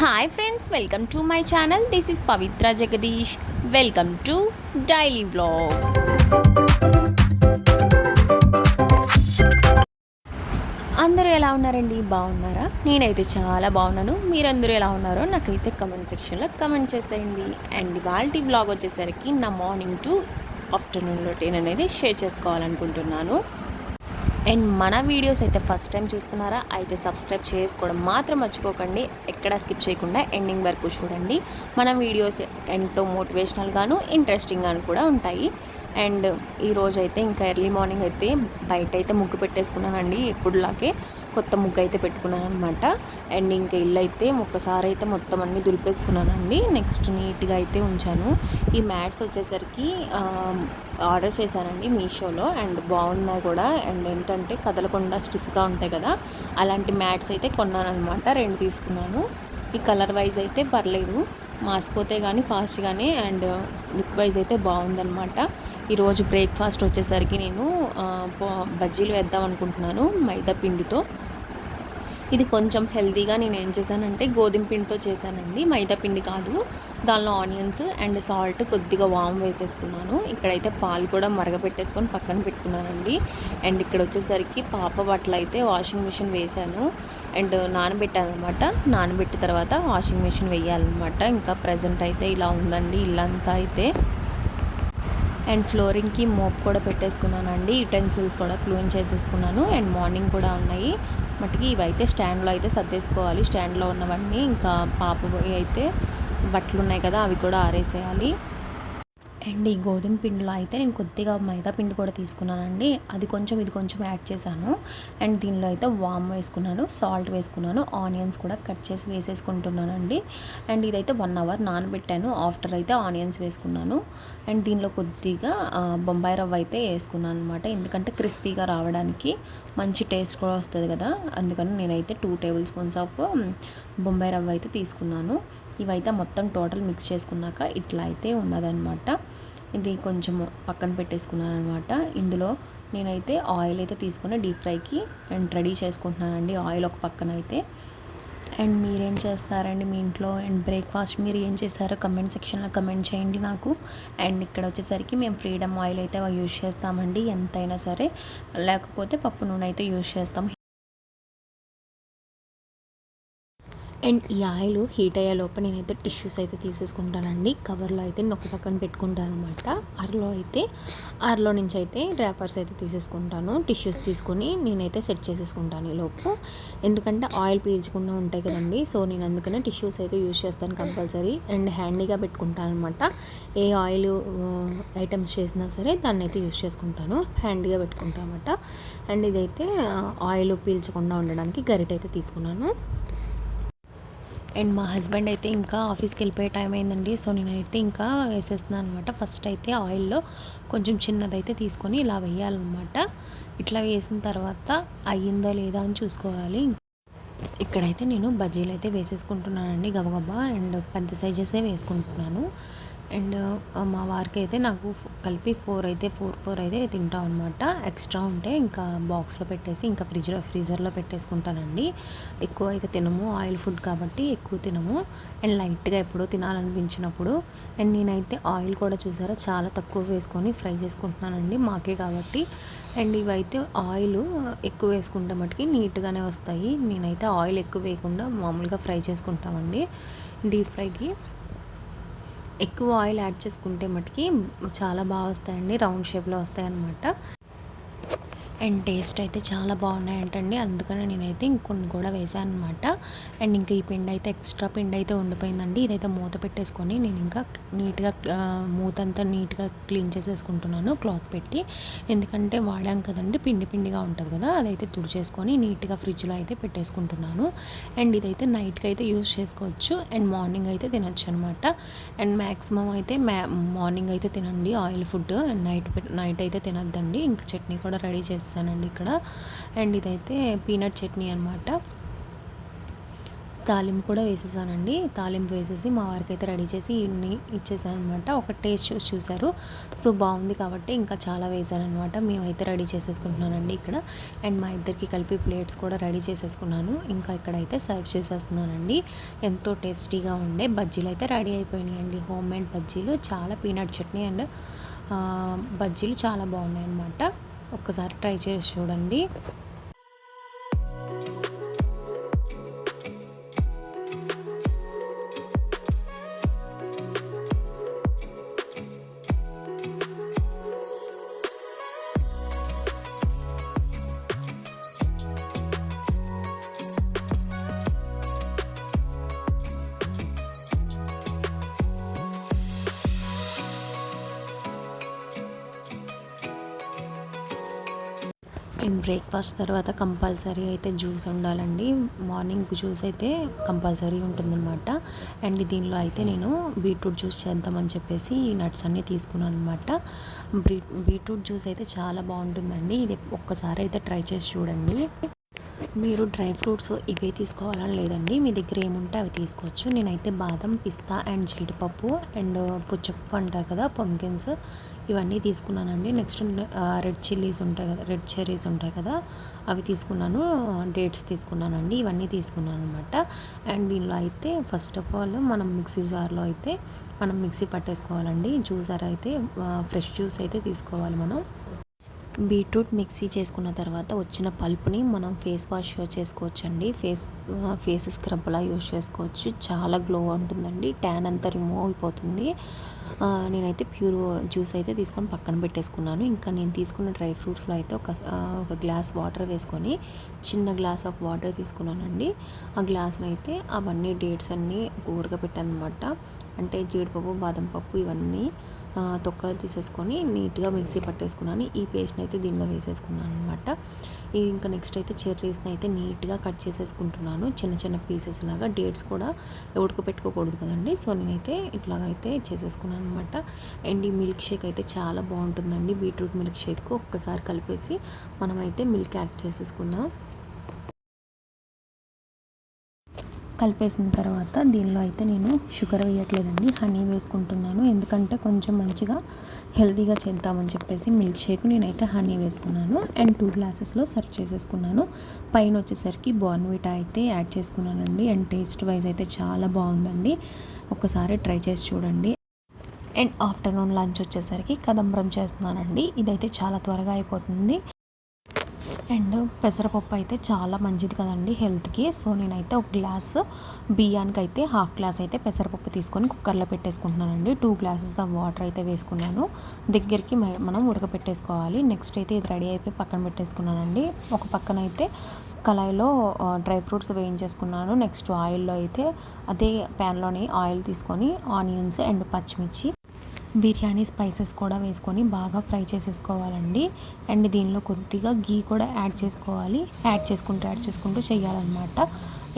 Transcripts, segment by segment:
Hi friends welcome to my channel this is Pavitra Jagadish welcome to daily vlogs అందరూ ఎలా ఉన్నారండి? బాగున్నారా? నేనైతే చాలా బాగున్నాను. మీరందరూ ఎలా ఉన్నారో నాకైతే కమెంట్ సెక్షన్లో కమెంట్ చేసేయండి. అండ్ ఇవాళ బ్లాగ్ వచ్చేసరికి నా మార్నింగ్ టు ఆఫ్టర్నూన్ రొటీన్ అనేది షేర్ చేసుకోవాలనుకుంటున్నాను. అండ్ మన వీడియోస్ అయితే ఫస్ట్ టైం చూస్తున్నారా అయితే సబ్స్క్రైబ్ చేసుకోవడం మాత్రం మర్చిపోకండి. ఎక్కడ స్కిప్ చేయకుండా ఎండింగ్ వరకు చూడండి. మన వీడియోస్ ఎంతో మోటివేషనల్గాను ఇంట్రెస్టింగ్గాను కూడా ఉంటాయి. అండ్ ఈరోజు అయితే ఇంకా ఎర్లీ మార్నింగ్ అయితే బయట అయితే ముగ్గు పెట్టేసుకున్నానండి ఎప్పుడులాగే కొత్త ముగ్గు అయితే పెట్టుకున్నాను అనమాట అండ్ ఇంకా ఇల్లు అయితే ఒక్కసారి అయితే మొత్తం అన్ని దులిపేసుకున్నానండి. నెక్స్ట్ నీట్గా అయితే ఉంచాను. ఈ మ్యాట్స్ వచ్చేసరికి ఆర్డర్ చేశానండి మీషోలో. అండ్ బాగున్నాయి కూడా అండ్ ఏంటంటే కదలకుండా స్టిఫ్గా ఉంటాయి కదా అలాంటి మ్యాట్స్ అయితే కొన్నాను అనమాట రెండు తీసుకున్నాను. ఈ కలర్ వైజ్ అయితే పర్లేదు. మాసిపోతే కానీ ఫాస్ట్గానే అండ్ లుక్ వైజ్ అయితే బాగుందనమాట ఈరోజు బ్రేక్ఫాస్ట్ వచ్చేసరికి నేను బజ్జీలు వేద్దాం అనుకుంటున్నాను మైదా పిండితో. ఇది కొంచెం హెల్తీగా నేను ఏం చేశానంటే గోధుమ పిండితో చేశానండి. మైదా పిండి కాదు దానిలో ఆనియన్స్ అండ్ సాల్ట్ కొద్దిగా వామ్ వేసేసుకున్నాను. ఇక్కడైతే పాలు కూడా మరగపెట్టేసుకొని పక్కన పెట్టుకున్నానండి. అండ్ ఇక్కడ వచ్చేసరికి పాప బట్టలు అయితే వాషింగ్ మిషన్ వేశాను. అండ్ నానబెట్టాను అనమాట నానబెట్టిన తర్వాత వాషింగ్ మిషన్ వేయాలన్నమాట. ఇంకా ప్రజెంట్ అయితే ఇలా ఉందండి ఇల్లంతా అయితే. అండ్ ఫ్లోరింగ్కి మోప్ కూడా పెట్టేసుకున్నానండి. యుటెన్సిల్స్ కూడా క్లీన్ చేసేసుకున్నాను. అండ్ మార్నింగ్ కూడా ఉన్నాయి. మట్టుకి ఇవైతే స్టాండ్లో అయితే సర్దేసుకోవాలి. స్టాండ్లో ఉన్నవన్నీ ఇంకా పాప అయితే బట్టలు ఉన్నాయి కదా అవి కూడా ఆరేసేయాలి. అండ్ ఈ గోధుమ పిండిలో అయితే నేను కొద్దిగా మైదా పిండి కూడా తీసుకున్నానండి. అది కొంచెం ఇది కొంచెం యాడ్ చేశాను. అండ్ దీనిలో అయితే వామ్ వేసుకున్నాను సాల్ట్ వేసుకున్నాను ఆనియన్స్ కూడా కట్ చేసి వేసేసుకుంటున్నానండి. అండ్ ఇదైతే వన్ అవర్ నానబెట్టాను. ఆఫ్టర్ అయితే ఆనియన్స్ వేసుకున్నాను. అండ్ దీనిలో కొద్దిగా బొంబాయి రవ్వ అయితే వేసుకున్నాను అనమాట ఎందుకంటే క్రిస్పీగా రావడానికి మంచి టేస్ట్ కూడా వస్తుంది కదా. అందుకని నేనైతే two tablespoons of Bombay రవ్వ అయితే తీసుకున్నాను. ఇవైతే మొత్తం టోటల్ మిక్స్ చేసుకున్నాక ఇట్లా అయితే ఉన్నదనమాట ఇది కొంచెం పక్కన పెట్టేసుకున్నాను అనమాట ఇందులో నేనైతే ఆయిల్ అయితే తీసుకొని డీప్ ఫ్రైకి అండ్ రెడీ చేసుకుంటున్నానండి ఆయిల్ ఒక పక్కన అయితే అండ్ మీరేం చేస్తారండి మీ ఇంట్లో అండ్ బ్రేక్ఫాస్ట్ మీరు ఏం చేస్తారో కమెంట్ సెక్షన్లో కమెంట్ చేయండి నాకు. అండ్ ఇక్కడ వచ్చేసరికి మేము ఫ్రీడమ్ ఆయిల్ అయితే యూజ్ చేస్తామండి ఎంతైనా సరే. లేకపోతే పప్పు నూనె అయితే యూజ్ చేస్తాం. అండ్ ఈ ఆయిల్ హీట్ అయ్యే లోపల నేనైతే టిష్యూస్ అయితే తీసేసుకుంటానండి. కవర్లో అయితే నొక్క పక్కన పెట్టుకుంటాను అనమాట అరలో అయితే అరలో నుంచి అయితే ర్యాపర్స్ అయితే తీసేసుకుంటాను. టిష్యూస్ తీసుకొని నేనైతే సెట్ చేసేసుకుంటాను ఈ లోపు. ఎందుకంటే ఆయిల్ పీల్చకుండా ఉంటాయి కదండి సో నేను అందుకనే టిష్యూస్ అయితే యూజ్ చేస్తాను కంపల్సరీ అండ్ హ్యాండీగా పెట్టుకుంటాను అనమాట ఏ ఆయిల్ ఐటమ్స్ చేసినా సరే దాన్ని అయితే యూజ్ చేసుకుంటాను. హ్యాండీగా పెట్టుకుంటాను అనమాట అండ్ ఇదైతే ఆయిల్ పీల్చకుండా ఉండడానికి గరిట అయితే తీసుకున్నాను. అండ్ మా హస్బెండ్ అయితే ఇంకా ఆఫీస్కి వెళ్ళిపోయే టైం అయిందండి. సో నేనైతే ఇంకా వేసేస్తున్నాను అనమాట ఫస్ట్ అయితే ఆయిల్లో కొంచెం చిన్నదైతే తీసుకొని ఇలా వేయాలన్నమాట. ఇట్లా వేసిన తర్వాత అయ్యిందో లేదా అని చూసుకోవాలి. ఇక్కడైతే నేను బజ్జీలు అయితే వేసేసుకుంటున్నానండి గబగబా. అండ్ పెద్ద సైజెసే వేసుకుంటున్నాను. అండ్ మా వారికి అయితే నాకు కలిపి ఫోర్ అయితే ఫోర్ ఫోర్ అయితే తింటాం అనమాట ఎక్స్ట్రా ఉంటే ఇంకా బాక్స్లో పెట్టేసి ఇంకా ఫ్రిడ్జ్లో ఫ్రీజర్లో పెట్టేసుకుంటానండి. ఎక్కువ అయితే తినము. ఆయిల్ ఫుడ్ కాబట్టి ఎక్కువ తినము. అండ్ లైట్గా ఎప్పుడో తినాలనిపించినప్పుడు. అండ్ నేనైతే ఆయిల్ కూడా చూసారా? చాలా తక్కువ వేసుకొని ఫ్రై చేసుకుంటున్నానండి మాకే కాబట్టి. అండ్ ఇవైతే ఆయిల్ ఎక్కువ వేసుకుంటే మటుకి నీట్గానే వస్తాయి. నేనైతే ఆయిల్ ఎక్కువ వేయకుండా మామూలుగా ఫ్రై చేసుకుంటామండి. డీప్ ఫ్రైకి. ఎక్కువ ఆయిల్ యాడ్ చేసుకుంటే మటుకి చాలా బాగా వస్తాయండి రౌండ్ షేప్లో వస్తాయి అన్నమాట అండ్ టేస్ట్ అయితే చాలా బాగున్నాయంటండి. అందుకనే నేనైతే ఇంకొన్ని కూడా వేసాను అనమాట అండ్ ఇంకా ఈ పిండి అయితే ఎక్స్ట్రా పిండి అయితే ఉండిపోయిందండి. ఇదైతే మూత పెట్టేసుకొని నేను ఇంకా నీట్గా మూత అంతా నీట్గా క్లీన్ చేసేసుకుంటున్నాను క్లాత్ పెట్టి. ఎందుకంటే వాడాం కదండి పిండి పిండిగా ఉంటుంది కదా అదైతే తుడిచేసుకొని నీట్గా ఫ్రిడ్జ్లో అయితే పెట్టేసుకుంటున్నాను. అండ్ ఇదైతే నైట్కి అయితే యూజ్ చేసుకోవచ్చు. అండ్ మార్నింగ్ అయితే తినొచ్చు అనమాట. అండ్ మ్యాక్సిమం అయితే మ్యా మార్నింగ్ అయితే తినండి oil food. And night night అయితే తినద్దండి. ఇంకా చట్నీ కూడా రెడీ చేసి చేస్తానండి ఇక్కడ. అండ్ ఇదైతే పీనట్ చట్నీ అనమాట తాలింపు కూడా వేసేసానండి. తాలింపు వేసేసి మా వారికి అయితే రెడీ చేసి ఇన్ని ఇచ్చేసాను అనమాట ఒక టేస్ట్ చూసి చూశారు సో బాగుంది కాబట్టి ఇంకా చాలా వేసాను అనమాట మేమైతే రెడీ చేసేసుకుంటున్నానండి ఇక్కడ. అండ్ మా ఇద్దరికి కలిపి ప్లేట్స్ కూడా రెడీ చేసేసుకున్నాను. ఇంకా ఇక్కడైతే సర్వ్ చేసేస్తున్నానండి. ఎంతో టేస్టీగా ఉండే బజ్జీలు అయితే రెడీ అయిపోయినాయండి. హోమ్ మేడ్ బజ్జీలు చాలా పీనట్ చట్నీ అండ్ బజ్జీలు చాలా బాగున్నాయి అనమాట ఒక్కసారి ట్రై చేసి చూడండి. అండ్ బ్రేక్ఫాస్ట్ తర్వాత కంపల్సరీ అయితే జ్యూస్ ఉండాలండి. మార్నింగ్ జ్యూస్ అయితే కంపల్సరీ ఉంటుందన్నమాట. అండ్ దీనిలో అయితే నేను బీట్రూట్ జ్యూస్ చేద్దామని చెప్పేసి ఈ నట్స్ అన్నీ తీసుకున్నాను అనమాట బీట్రూట్ జ్యూస్ అయితే చాలా బాగుంటుందండి. ఇది ఒక్కసారి అయితే ట్రై చేసి చూడండి. మీరు డ్రై ఫ్రూట్స్ ఇవే తీసుకోవాలని లేదండి? మీ దగ్గర ఏముంటే అవి తీసుకోవచ్చు. నేనైతే బాదం పిస్తా అండ్ జీడిపప్పు అండ్ పుచ్చపప్పు అంటారు కదా పంకిన్స్ ఇవన్నీ తీసుకున్నానండి. నెక్స్ట్ రెడ్ చిల్లీస్ ఉంటాయి కదా రెడ్ చెర్రీస్ ఉంటాయి కదా అవి తీసుకున్నాను. డేట్స్ తీసుకున్నానండి. ఇవన్నీ తీసుకున్నాను అనమాట అండ్ దీనిలో అయితే ఫస్ట్ ఆఫ్ ఆల్ మనం మిక్సీ జార్లో అయితే మనం మిక్సీ పట్టేసుకోవాలండి. జ్యూసర్ అయితే ఫ్రెష్ జ్యూస్ అయితే తీసుకోవాలి మనం. బీట్రూట్ మిక్సీ చేసుకున్న తర్వాత వచ్చిన పల్పుని మనం ఫేస్ వాష్ చేసుకోవచ్చు అండి ఫేస్ ఫేస్ స్క్రబ్లా యూజ్ చేసుకోవచ్చు. చాలా గ్లో ఉంటుందండి. ట్యాన్ అంతా రిమూవ్ అయిపోతుంది. నేనైతే ప్యూర్ జ్యూస్ అయితే తీసుకొని పక్కన పెట్టేసుకున్నాను. ఇంకా నేను తీసుకున్న డ్రై ఫ్రూట్స్లో అయితే ఒక ఒక గ్లాస్ వాటర్ వేసుకొని చిన్న గ్లాస్ ఆఫ్ వాటర్ తీసుకున్నానండి. ఆ గ్లాస్ని అయితే అవన్నీ డేట్స్ అన్నీ పెట్టాను అనమాట అంటే జీడిపప్పు బాదం పప్పు ఇవన్నీ తొక్కలు తీసేసుకొని నీట్గా మిక్సీ పట్టేసుకున్నాను. ఈ పేస్ట్ని అయితే దీనిలో వేసేసుకున్నాను అనమాట ఇంకా నెక్స్ట్ అయితే చెర్రీస్ని అయితే నీట్గా కట్ చేసేసుకుంటున్నాను. చిన్న చిన్న పీసెస్ లాగా డేట్స్ కూడా ఉడక పెట్టుకోకూడదు కదండి. సో నేనైతే ఇట్లాగైతే చేసేసుకున్నాను అనమాట అండ్ ఈ మిల్క్ షేక్ అయితే చాలా బాగుంటుందండి. బీట్రూట్ మిల్క్ షేక్ ఒక్కసారి కలిపేసి మనమైతే మిల్క్ యాడ్ చేసేసుకుందాం. కలిపేసిన తర్వాత దీనిలో అయితే నేను షుగర్ వేయట్లేదండి హనీ వేసుకుంటున్నాను. ఎందుకంటే కొంచెం మంచిగా హెల్తీగా చేద్దామని చెప్పేసి మిల్క్ షేక్ నేనైతే హనీ వేసుకున్నాను అండ్ టూ గ్లాసెస్లో సర్వ్ చేసేసుకున్నాను. పైన వచ్చేసరికి బార్న్విటా అయితే యాడ్ చేసుకున్నానండి అండ్ టేస్ట్ వైజ్ అయితే చాలా బాగుందండి. ఒకసారి ట్రై చేసి చూడండి. అండ్ ఆఫ్టర్నూన్ లంచ్ వచ్చేసరికి కదంబరం చేస్తున్నానండి. ఇదైతే చాలా త్వరగా అయిపోతుంది. అండ్ పెసరపప్పు అయితే చాలా మంచిది కదండి హెల్త్కి. సో నేనైతే ఒక గ్లాస్ బియ్యానికి అయితే హాఫ్ గ్లాస్ అయితే పెసరపప్పు తీసుకొని కుక్కర్లో పెట్టేసుకుంటున్నానండి. టూ గ్లాసెస్ ఆఫ్ వాటర్ అయితే వేసుకున్నాను. దగ్గరికి మనం ఉడకపెట్టేసుకోవాలి. నెక్స్ట్ అయితే ఇది రెడీ అయిపోయి పక్కన పెట్టేసుకున్నానండి. ఒక పక్కన అయితే కళాయిలో డ్రై ఫ్రూట్స్ వేయించేసుకున్నాను. నెక్స్ట్ ఆయిల్లో అయితే అదే ప్యాన్లోనే ఆయిల్ తీసుకొని ఆనియన్స్ అండ్ పచ్చిమిర్చి బిర్యానీ స్పైసెస్ కూడా వేసుకొని బాగా ఫ్రై చేసేసుకోవాలండి. అండ్ దీనిలో కొద్దిగా గీ కూడా యాడ్ చేసుకోవాలి. యాడ్ చేసుకుంటూ యాడ్ చేసుకుంటూ చేయాలన్నమాట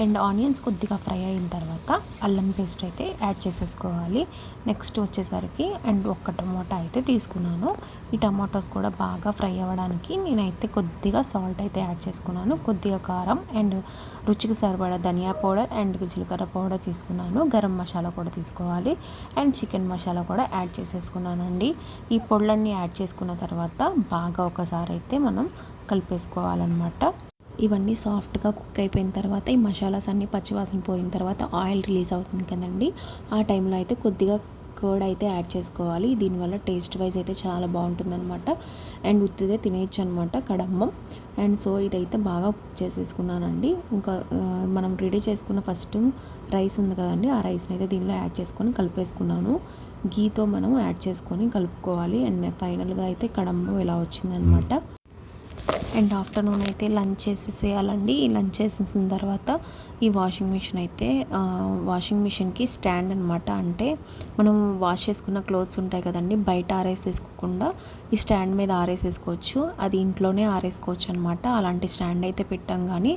అండ్ ఆనియన్స్ కొద్దిగా ఫ్రై అయిన తర్వాత అల్లం పేస్ట్ అయితే యాడ్ చేసేసుకోవాలి. నెక్స్ట్ వచ్చేసరికి అండ్ ఒక్క టమోటా అయితే తీసుకున్నాను. ఈ టమాటోస్ కూడా బాగా ఫ్రై అవ్వడానికి నేనైతే కొద్దిగా సాల్ట్ అయితే యాడ్ చేసుకున్నాను. కొద్దిగా కారం అండ్ రుచికి సరిపడా ధనియా పౌడర్ అండ్ జీలకర్ర పౌడర్ తీసుకున్నాను. గరం మసాలా కూడా తీసుకోవాలి అండ్ చికెన్ మసాలా కూడా యాడ్ చేసేసుకున్నానండి. ఈ పొడులన్నీ యాడ్ చేసుకున్న తర్వాత బాగా ఒకసారి అయితే మనం కలిపేసుకోవాలన్నమాట. ఇవన్నీ సాఫ్ట్గా కుక్ అయిపోయిన తర్వాత ఈ మసాలాస్ అన్నీ పచ్చివాసన పోయిన తర్వాత ఆయిల్ రిలీజ్ అవుతుంది కదండి. ఆ టైంలో అయితే కొద్దిగా కర్డ్ అయితే యాడ్ చేసుకోవాలి. దీనివల్ల టేస్ట్ వైజ్ అయితే చాలా బాగుంటుందన్నమాట. అండ్ ఉత్తిదే తినేయచ్చు అనమాట కడమ్మం. అండ్ సో ఇదైతే బాగా కుక్ చేసేసుకున్నానండి. ఇంకా మనం రెడీ చేసుకున్న ఫస్ట్ రైస్ ఉంది కదండి ఆ రైస్ని అయితే దీనిలో యాడ్ చేసుకొని కలిపేసుకున్నాను. గీతో మనం యాడ్ చేసుకొని కలుపుకోవాలి. అండ్ ఫైనల్గా అయితే కడమ్మం ఇలా వచ్చిందనమాట అండ్ ఆఫ్టర్నూన్ అయితే లంచ్ చేసేసేయాలండి. లంచ్ చేసేసిన తర్వాత ఈ వాషింగ్ మిషన్ అయితే వాషింగ్ మిషన్కి స్టాండ్ అనమాట అంటే మనం వాష్ చేసుకున్న క్లోత్స్ ఉంటాయి కదండి బయట ఆరేసేసుకోకుండా ఈ స్టాండ్ మీద ఆరేసేసుకోవచ్చు. అది ఇంట్లోనే ఆరేసుకోవచ్చు అనమాట అలాంటి స్టాండ్ అయితే పెట్టాం కానీ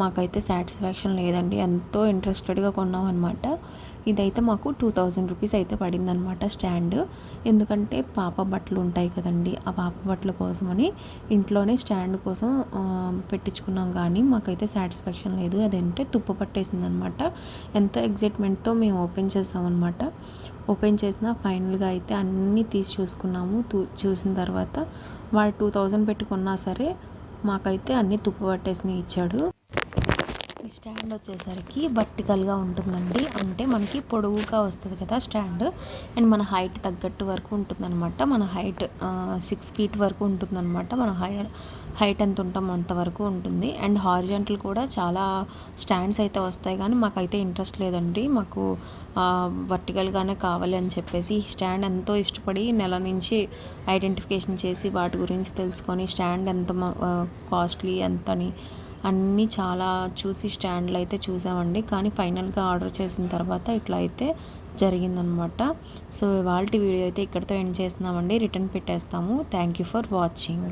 మాకైతే సాటిస్ఫాక్షన్ లేదండి. ఎంతో ఇంట్రెస్టెడ్గా కొన్నాం అనమాట ఇదైతే మాకు టూ థౌజండ్ రూపీస్ అయితే పడిందనమాట స్టాండ్. ఎందుకంటే పాప బట్టలు ఉంటాయి కదండి ఆ పాప బట్టల కోసమని ఇంట్లోనే స్టాండ్ కోసం పెట్టించుకున్నాం. కానీ మాకైతే సాటిస్ఫాక్షన్ లేదు. అదంటే తుప్పు పట్టేసిందనమాట ఎంతో ఎగ్జైట్మెంట్తో మేము ఓపెన్ చేసామన్నమాట. ఓపెన్ చేసిన ఫైనల్గా అయితే అన్నీ తీసి చూసుకున్నాము. చూసిన తర్వాత వాడు టూ థౌజండ్ పెట్టుకున్నా సరే మాకైతే అన్నీ తుప్పు పట్టేసి ఇచ్చాడు. ఈ స్టాండ్ వచ్చేసరికి వర్టికల్గా ఉంటుందండి. అంటే మనకి పొడవుగా వస్తుంది కదా స్టాండ్. అండ్ మన హైట్ తగ్గట్టు వరకు ఉంటుందన్నమాట. మన హైట్ సిక్స్ ఫీట్ వరకు ఉంటుందన్నమాట. మన హై హైట్ ఎంత ఉంటాం అంతవరకు ఉంటుంది. అండ్ హారిజెంటల్ కూడా చాలా స్టాండ్స్ అయితే వస్తాయి. కానీ మాకైతే ఇంట్రెస్ట్ లేదండి. మాకు వర్టికల్గానే కావాలి అని చెప్పేసి స్టాండ్ ఎంతో ఇష్టపడి నెల నుంచి ఐడెంటిఫికేషన్ చేసి వాటి గురించి తెలుసుకొని స్టాండ్ ఎంత కాస్ట్లీ ఎంతని అన్నీ చాలా చూసి స్టాండ్లు అయితే చూసామండి. కానీ ఫైనల్గా ఆర్డర్ చేసిన తర్వాత ఇట్లా అయితే జరిగిందనమాట. సో ఇవాళ వీడియో అయితే ఇక్కడితో ఎండ్ చేస్తున్నామండి. Return పెట్టేస్తాము. Thank you for watching.